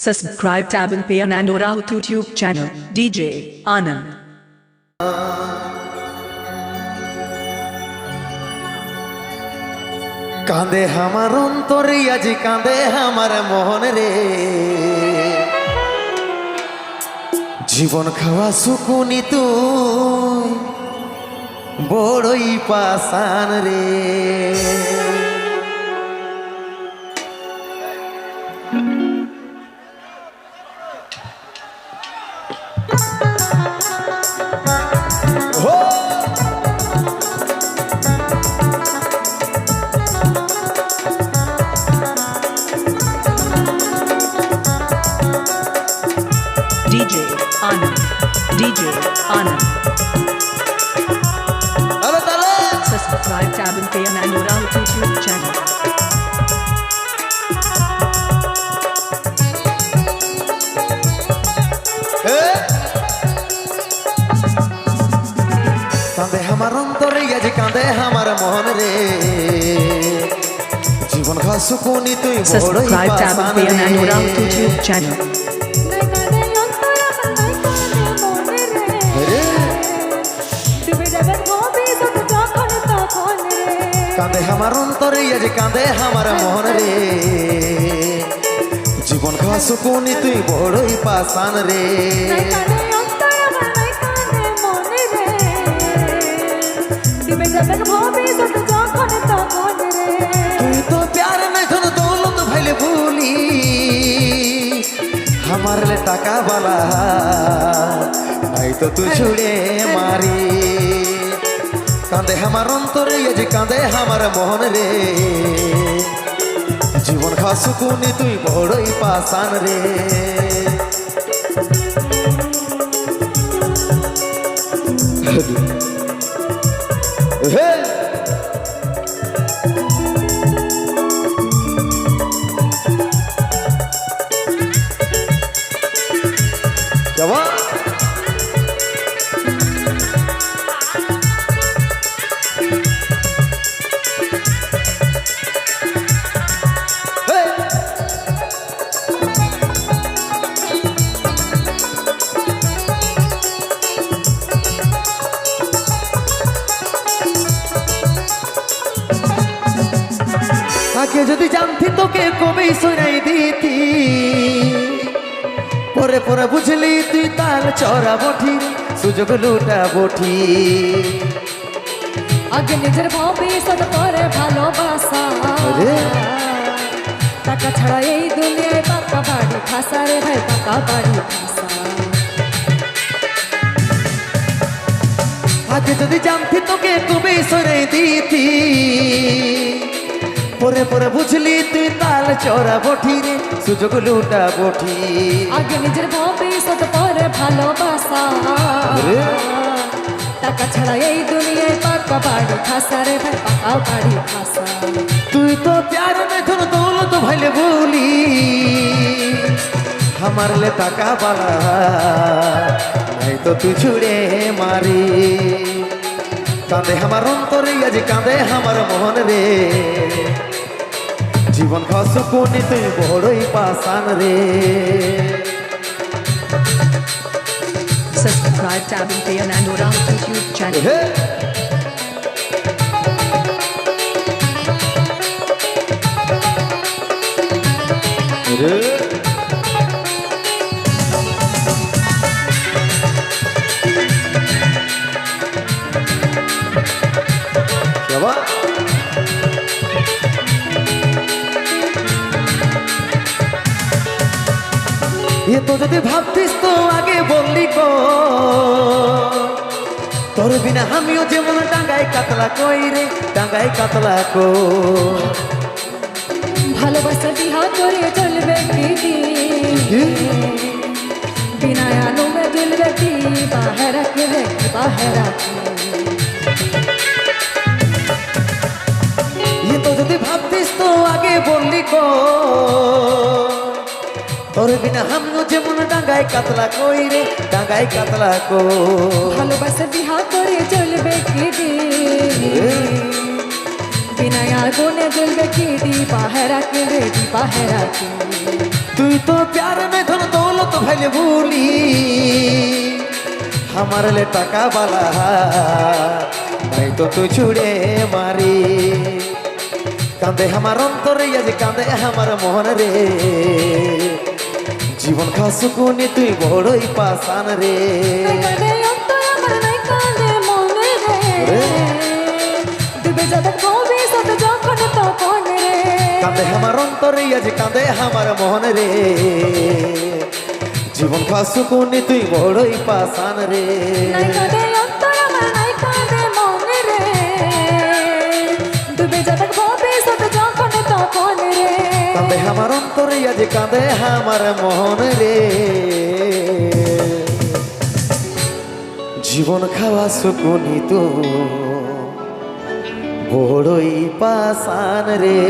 Subscribe tab and pay Anand Rao YouTube channel DJ Anand. কাঁদে আমার অন্তরে আজি কাঁদে আমার মোহন রে জীবন খাওয়া সুকুনি তুই বড়ই পাসান রে DJ Anand. তাহলে তাহলে Subscribe tab and pay Anand Rao YouTube channel. কাঁদে আমার অন্তরে আজ কাঁদে আমার মন রে জীবন খা সুকুনি তুই বড়ই Subscribe tab কাঁদে আমার অন্তরে আজ কাঁদে আমার মন রে। জীবন খা সুকুনি তুই বড়ই পাসান রে। তুই তো প্যার নাই ধন দৌলত ভাইলে ভুলি। আমার লে টাকা বালা নাই তো তুই ছুড়ে মারি। কাঁদে আমার অন্তরে আজ কাঁদে আমার মোহন রে। জীবন খা সুকুনি, তুই বড়ই পাসান রে। কেমন Hey! যদি জানতি তোকে কবেই সরাই দিতি। পরে পরে বুঝলি তুই তাল চড়া বঠি সুযোগ লুটা বঠি। আগে নিজের ভবিষ্যৎ পরে ভালোবাসা। টাকা ছাড়া এই দুনিয়ায় পাকা বাড়ি খাসা রে ভাই পাকা বাড়ি আগে যদি জানতি তোকে কবেই সরাই দিতি। পরে পরে বুঝলি তুই তাল চড়া বঠি রে সুযোগ লুটা বঠি। আগে নিজের ভবিষ্যৎ করে ভালোবাসা। আরে। টাকা ছাড়া এই দুনিয়ায় পাকা বাড়ি খাসা রে ভাই পাকা বাড়ি খাসা তুই তো প্যার में ধন দৌলত ভাইলে বলি। আমার লে টাকা বালা নাই তো তুই ছুড়ে মারি। কাঁদে আমার অন্তরে আজ কাঁদে আমার মন রে। জীবন খসুকুনি তুই বড়ই পাসান রে Subscribe tab and pay Anand Rao YouTube channel. হে রে কেবা এ তো যদি ভাবতিস তো আগে বললি কো। তোর বিনা আমিও যেমন ডাঙ্গায় কাতলা কই রে ডাঙ্গায় কাতলা কো। ভালোবাসা বিহা করে চলবে দিদি বিনা আলো মে দুলবে কি বাহের কে বাহের এ তো যদি ভাবতিস তো আগে বললি কো। তোর বিনা আমিও যেমন ডাঙ্গায় কাতলা কই রে ডাঙ্গায় কাতলা কো ভালোবাসা বিহা করে চলবে কি বিনা আগুনে জ্বলবে কি দি পাহেরা কে রে দি পাহেরা কে? তুই তো প্যার মে ধন দৌলত ভাইলে ভুলি আমার লে টাকা বালা নাই তো তুই ছুড়ে মারি। কান্দে আমার অন্তরে আজ কান্দে আমার মন রে। জীবন খাসুকুনি তুই বড়ই পাসান রে। কাঁদে আমার অন্তরে আজ কাঁদে আমার মন রে। জীবন খাসুকুনি তুই বড়ই পাসান রে। আমার অন্তরে আজ কাঁদে আমার মন রে। জীবন খাওয়া শকুনি তো বড়ই পাশান রে।